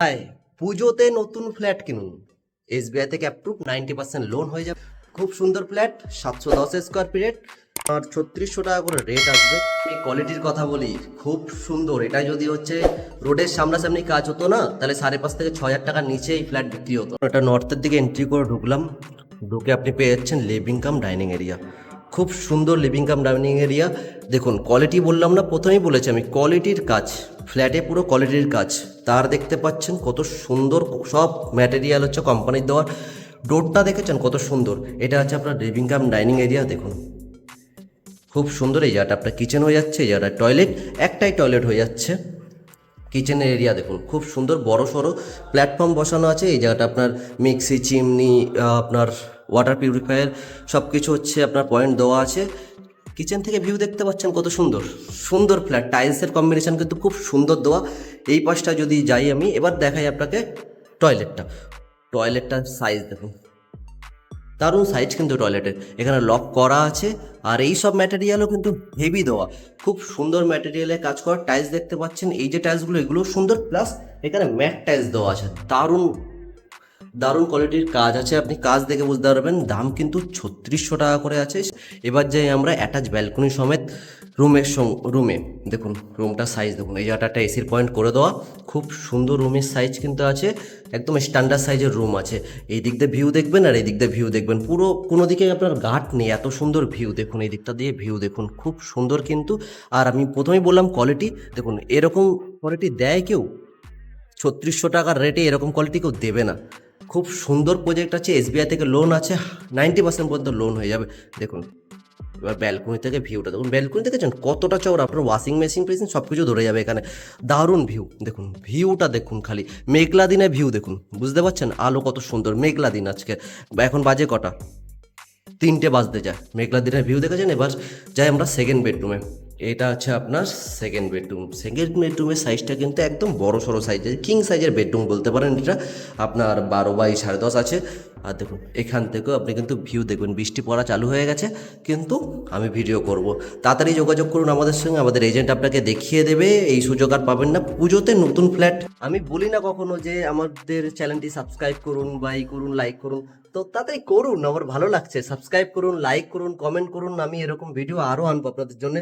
High পুজোতে নতুন flat কিনুন। এসবিআই থেকে অ্যাপ্রুভ নাইনটি পার্সেন্ট লোন হয়ে যাবে। খুব সুন্দর ফ্ল্যাট, সাতশো দশ স্কোয়ার ফিট আর ছত্রিশশো টাকা করে রেট আসবে। এই কোয়ালিটির কথা বলি, খুব সুন্দর। এটা যদি হচ্ছে রোডের সামনাসামনি কাজ হতো না, তাহলে সাড়ে পাঁচ থেকে ছ হাজার টাকার নিচে এই ফ্ল্যাট বিক্রি হতো। এটা নর্থের দিকে এন্ট্রি করে ঢুকলাম। ঢুকে আপনি পেয়ে যাচ্ছেন লিভিং কাম ডাইনিং এরিয়া খুব সুন্দর লিভিং কাম ডাইনিং এরিয়া দেখুন কোয়ালিটি বললাম না, প্রথমেই বলেছি আমি কোয়ালিটির কাজ। ফ্ল্যাটে পুরো কোয়ালিটির কাজ। তার দেখতে পাচ্ছেন কত সুন্দর সব ম্যাটেরিয়াল হচ্ছে কোম্পানির দেওয়া। ডোরটা দেখেছেন কত সুন্দর? এটা হচ্ছে আপনার লিভিং কাম ডাইনিং এরিয়া দেখুন। খুব সুন্দর এই জায়গাটা। আপনার কিচেন হয়ে যাচ্ছে, এই জায়গাটা টয়লেট একটাই টয়লেট হয়ে যাচ্ছে। কিচেনের এরিয়া দেখুন। খুব সুন্দর, বড় সড়ো প্ল্যাটফর্ম বসানো আছে। এই জায়গাটা আপনার মিক্সি চিমনি আপনার ওয়াটার পিউরিফায়ার সব কিছু হচ্ছে আপনার পয়েন্ট দেওয়া আছে। কিচেন থেকে ভিউ দেখতে পাচ্ছেন কত সুন্দর। সুন্দর ফ্ল্যাট টাইলসের কম্বিনেশান কিন্তু খুব সুন্দর দেওয়া। এই পাশটা যদি যাই আমি, এবার দেখাই আপনাকে টয়লেটটা টয়লেটটার সাইজ দেখুন। দারুণ সাইজ কিন্তু টয়লেটের এখানে লক করা আছে, আর এই সব ম্যাটেরিয়ালও কিন্তু হেভি দেওয়া। খুব সুন্দর ম্যাটেরিয়ালে কাজ করা। টাইলস দেখতে পাচ্ছেন, এই যে টাইলসগুলো এগুলো সুন্দর। প্লাস এখানে ম্যাট টাইলস দেওয়া আছে। দারুণ দারুণ কোয়ালিটির কাজ আছে, আপনি কাজ দেখে বুঝতে পারবেন। দাম কিন্তু ছত্রিশশো টাকা করে আছে। এবার যাই আমরা অ্যাটাচ ব্যালকনি সমেত রুমের রুমে দেখুন রুমটার সাইজ দেখুন, এই জায়গাটা এসির পয়েন্ট করে দেওয়া। খুব সুন্দর রুমের সাইজ কিন্তু আছে। একদম স্ট্যান্ডার্ড সাইজের রুম আছে। এই দিক দিয়ে ভিউ দেখবেন আর এই দিক দিয়ে ভিউ দেখবেন। পুরো, কোনো দিকে আপনার ঘাট নেই, এত সুন্দর ভিউ দেখুন, এই দিকটা দিয়ে ভিউ দেখুন, খুব সুন্দর কিন্তু। আর আমি প্রথমেই বললাম কোয়ালিটি দেখুন, এরকম কোয়ালিটি দেয় কেউ? ছত্রিশশো টাকার রেটে এরকম কোয়ালিটি কেউ দেবে না। খুব সুন্দর প্রজেক্ট আছে এসবিআই থেকে লোন আছে নাইনটি পার্সেন্ট পর্যন্ত লোন হয়ে যাবে। দেখুন, এবার ব্যালকনি থেকে ভিউটা দেখুন ব্যালকনি দেখেছেন কতটা চওড়া, আপনার ওয়াশিং মেশিন ফেশিন সব কিছু ধরে যাবে এখানে। দারুণ ভিউ দেখুন ভিউটা দেখুন খালি। মেঘলা দিনে ভিউ দেখুন, বুঝতে পারছেন? আলো কত সুন্দর, মেঘলা দিন আজকে। এখন বাজে কটা? তিনটে বাজতে যায়, মেঘলা দিনের ভিউ দেখেছেন? এবার যাই আমরা সেকেন্ড বেডরুমে এটা হচ্ছে আপনার সেকেন্ড বেডরুম সেকেন্ড বেডরুমের সাইজটা কিন্তু একদম বড় সড়ো সাইজের কিং সাইজের বেডরুম বলতে পারেন এটা। আপনার বারো বাই সাড়ে দশ আছে। আর দেখুন, এখান থেকেও আপনি কিন্তু ভিউ দেখবেন বৃষ্টি পড়া চালু হয়ে গেছে। কিন্তু আমি ভিডিও করব। তাড়াতাড়ি যোগাযোগ করুন আমাদের সঙ্গে, আমাদের এজেন্ট আপনাকে দেখিয়ে দেবে। এই সুযোগ আর পাবেন না। পুজোতে নতুন ফ্ল্যাট আমি বলি না কখনো যে আমাদের চ্যানেলটি সাবস্ক্রাইব করুন বা করুন লাইক করুন। তো তাড়াতাড়ি করুন, আমার ভালো লাগছে। সাবস্ক্রাইব করুন লাইক করুন কমেন্ট করুন। আমি এরকম ভিডিও আরও আনব আপনাদের জন্য।